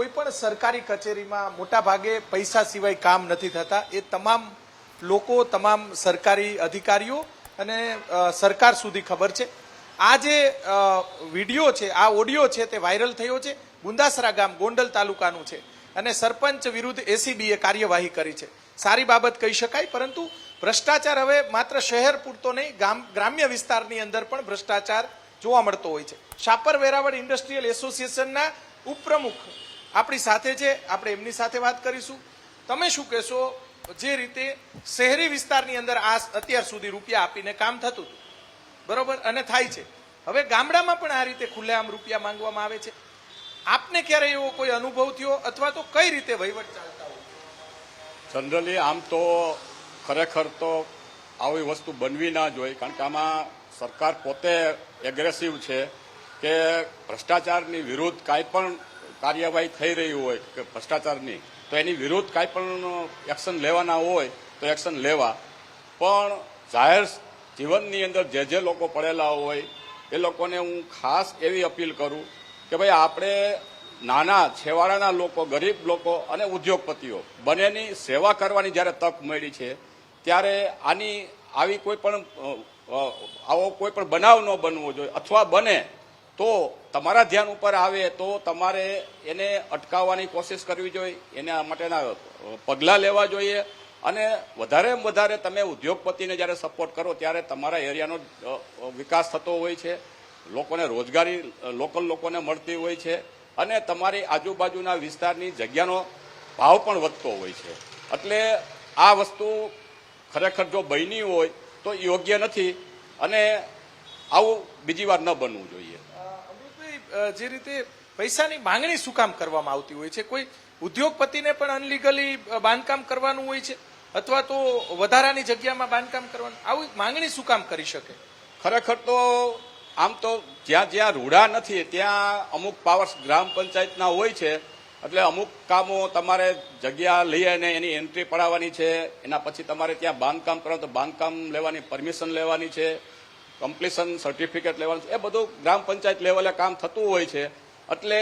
કોઈ પણ સરકારી કચેરીમાં મોટા ભાગે પૈસા સિવાય કામ નથી થતા. એ તમામ લોકો, તમામ સરકારી અધિકારીઓ અને સરકાર સુધી ખબર છે. આ જે વીડિયો છે, આ ઓડિયો છે તે વાયરલ થયો છે. ગુંદાસરા ગામ, ગોંડલ તાલુકાનું છે. અને સરપંચ વિરુદ્ધ એસીબીએ કાર્યવાહી કરી છે. સારી બાબત કહી શકાય, પરંતુ ભ્રષ્ટાચાર હવે માત્ર શહેર પૂરતો નહીં, ગામ, ગ્રામ્ય વિસ્તારની અંદર પણ ભ્રષ્ટાચાર જોવા મળતો હોય છે. શાપર વેરાવળ ઇન્ડસ્ટ્રીયલ એસોસિએશનના ઉપપ્રમુખ આપણી સાથે છે, આપણે એમની સાથે વાત કરીશું. તમે શું કહેશો, જે રીતે શહેરી વિસ્તારની અંદર આ અત્યાર સુધી રૂપિયા આપીને કામ થતું હતું? બરોબર? અને થાય છે. હવે ગામડામાં પણ આ રીતે ખુલ્લેઆમ રૂપિયા માંગવામાં આવે છે. આપને ક્યારે એવો કોઈ અનુભવ થયો અથવા તો કઈ રીતે વહીવટ ચાલતા હોય? જનરલી આમ તો ખરેખર તો આવી વસ્તુ બનવી ના જોઈએ કારણ કે આમાં સરકાર પોતે એગ્રેસિવ છે કે ભ્રષ્ટાચારની વિરુદ્ધ કાંઈ પણ કાર્યવાહી થઈ રહી હોય ભ્રષ્ટાચારની, તો એની વિરુદ્ધ કાંઈ પણ એક્શન લેવાના હોય તો એક્શન લેવા. પણ જાહેર જીવનની અંદર જે જે લોકો પડેલા હોય, એ લોકોને હું ખાસ એવી અપીલ કરું કે ભાઈ આપણે નાના છેવાડાના લોકો, ગરીબ લોકો અને ઉદ્યોગપતિઓ બંનેની સેવા કરવાની જ્યારે તક મળી છે, ત્યારે આની આવી કોઈ પણ આવો કોઈ પણ બનાવ ન બનવો જોઈએ. અથવા બને તો તમારા ધ્યાન ઉપર આવે તો તમારે એને અટકાવવાની કોશિશ કરવી જોઈએ. એના માટેના પગલાં લેવા જોઈએ. અને વધારેમાં વધારે તમે ઉદ્યોગપતિને જ્યારે સપોર્ટ કરો ત્યારે તમારા એરિયાનો વિકાસ થતો હોય છે. લોકોને રોજગારી લોકલ લોકોને મળતી હોય છે. અને તમારી આજુબાજુના વિસ્તારની જગ્યાનો ભાવ પણ વધતો હોય છે. એટલે આ વસ્તુ ખરેખર જો બની હોય તો યોગ્ય નથી. અને આવું બીજી વાર ન બનવું જોઈએ. જે રીતે પૈસાની માંગણી શું કામ કરવામાં આવતી હોય છે? કોઈ ઉદ્યોગપતિને પણ અનલીગલી બાંધકામ કરવાનું હોય છે? અથવા તો વધારાની જગ્યામાં બાંધકામ કરવાનું? આવી માંગણી શું કામ કરી શકે? ખરેખર તો આમ તો જ્યાં જ્યાં રૂડા નથી, ત્યાં અમુક પાવર્સ ગ્રામ પંચાયતના હોય છે. એટલે અમુક કામો તમારે જગ્યા લઈ અને એની એન્ટ્રી પડાવવાની છે. એના પછી તમારે ત્યાં બાંધકામ કરો તો બાંધકામ લેવાની પરમિશન લેવાની છે. કમ્પ્લીશન સર્ટિફિકેટ લેવાનું એ બધું ગ્રામ પંચાયત લેવલે કામ થતું હોય છે. એટલે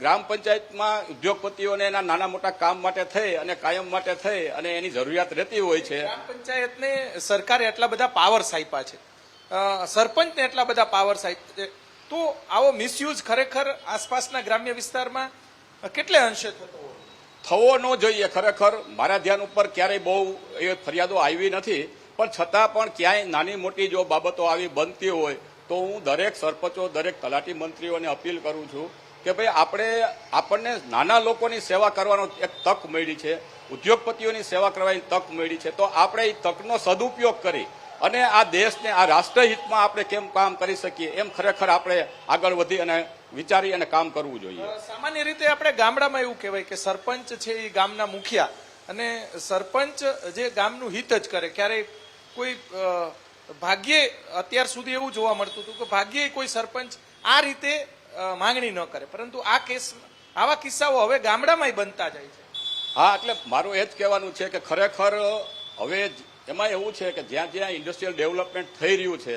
ગ્રામ પંચાયતમાં ઉદ્યોગપતિઓને એના નાના મોટા કામ માટે થઈ અને કાયમ માટે થઈ અને એની જરૂરિયાત રહેતી હોય છે. ગ્રામ પંચાયતને સરકારે એટલા બધા પાવર્સ આપ્યા છે. સરપંચને એટલા બધા પાવર્સ આપ્યા છે. તો આવો મિસયુઝ ખરેખર આસપાસના ગ્રામ્ય વિસ્તારમાં કેટલે અંશે થતો થવો ન જોઈએ. ખરેખર મારા ધ્યાન ઉપર ક્યારેય બહુ એ ફરિયાદો આવી નથી. પણ છતાં પણ ક્યાંય નાની મોટી જો બાબતો આવી બનતી હોય, તો હું દરેક સરપંચો, દરેક તલાટી મંત્રીઓને અપીલ કરું છું કે ભાઈ આપણે, આપણને નાના લોકોની સેવા કરવાનો એક તક મળી છે, ઉદ્યોગપતિઓની સેવા કરવાની તક મળી છે, તો આપણે એ તકનો સદુપયોગ કરી અને આ દેશને, આ રાષ્ટ્રહિતમાં આપણે કેમ કામ કરી શકીએ, એમ ખરેખર આપણે આગળ વધી અને વિચારી અને કામ કરવું જોઈએ. સામાન્ય રીતે આપણે ગામડામાં એવું કહેવાય કે સરપંચ છે એ ગામના મુખિયા અને સરપંચ જે ગામનું હિત જ કરે, ક્યારેય કોઈ ભાગ્યે અત્યાર સુધી એવું જોવા મળતું હતું કે ભાગ્યે કોઈ સરપંચ આ રીતે માંગણી ન કરે. પરંતુ આ કેસ, આવા કિસ્સાઓ હવે ગામડામાંય બનતા જાય છે. હા, એટલે મારું એ જ કહેવાનું છે કે ખરેખર હવે એમાં એવું છે કે જ્યાં જ્યાં ઇન્ડસ્ટ્રીયલ ડેવલપમેન્ટ થઈ રહ્યું છે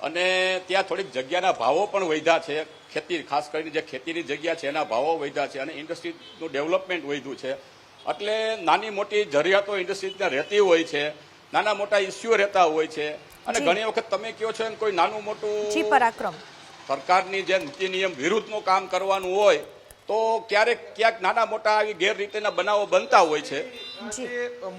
અને ત્યાં થોડીક જગ્યાના ભાવો પણ વધ્યા છે, ખેતી, ખાસ કરીને જે ખેતીની જગ્યા છે એના ભાવો વધ્યા છે અને ઇન્ડસ્ટ્રીનું ડેવલપમેન્ટ વધ્યું છે. એટલે નાની મોટી જરૂરિયાતો ઇન્ડસ્ટ્રીઝને રહેતી હોય છે નાના મોટા ઇસ્યુઓ રહેતા હોય છે. અને ઘણી વખત તમે કહો છો એમ કોઈ નાનું મોટું પરાક્રમ. સરકારની જે નીતિ નિયમ વિરુદ્ધનું કામ કરવાનું હોય તો ક્યારેક ક્યાંક નાના મોટા આવી ગેરરીતિના બનાવો બનતા હોય છે.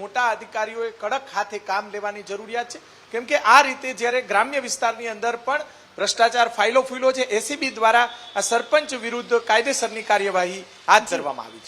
મોટા અધિકારીઓએ કડક હાથે કામ લેવાની જરૂરિયાત છે. કેમ કે આ રીતે જ્યારે ગ્રામ્ય વિસ્તારની અંદર પણ ભ્રષ્ટાચાર ફાઇલો ફૂલો છે એસીબી દ્વારા આ સરપંચ વિરુદ્ધ કાયદેસરની કાર્યવાહી હાથ ધરવામાં આવી છે.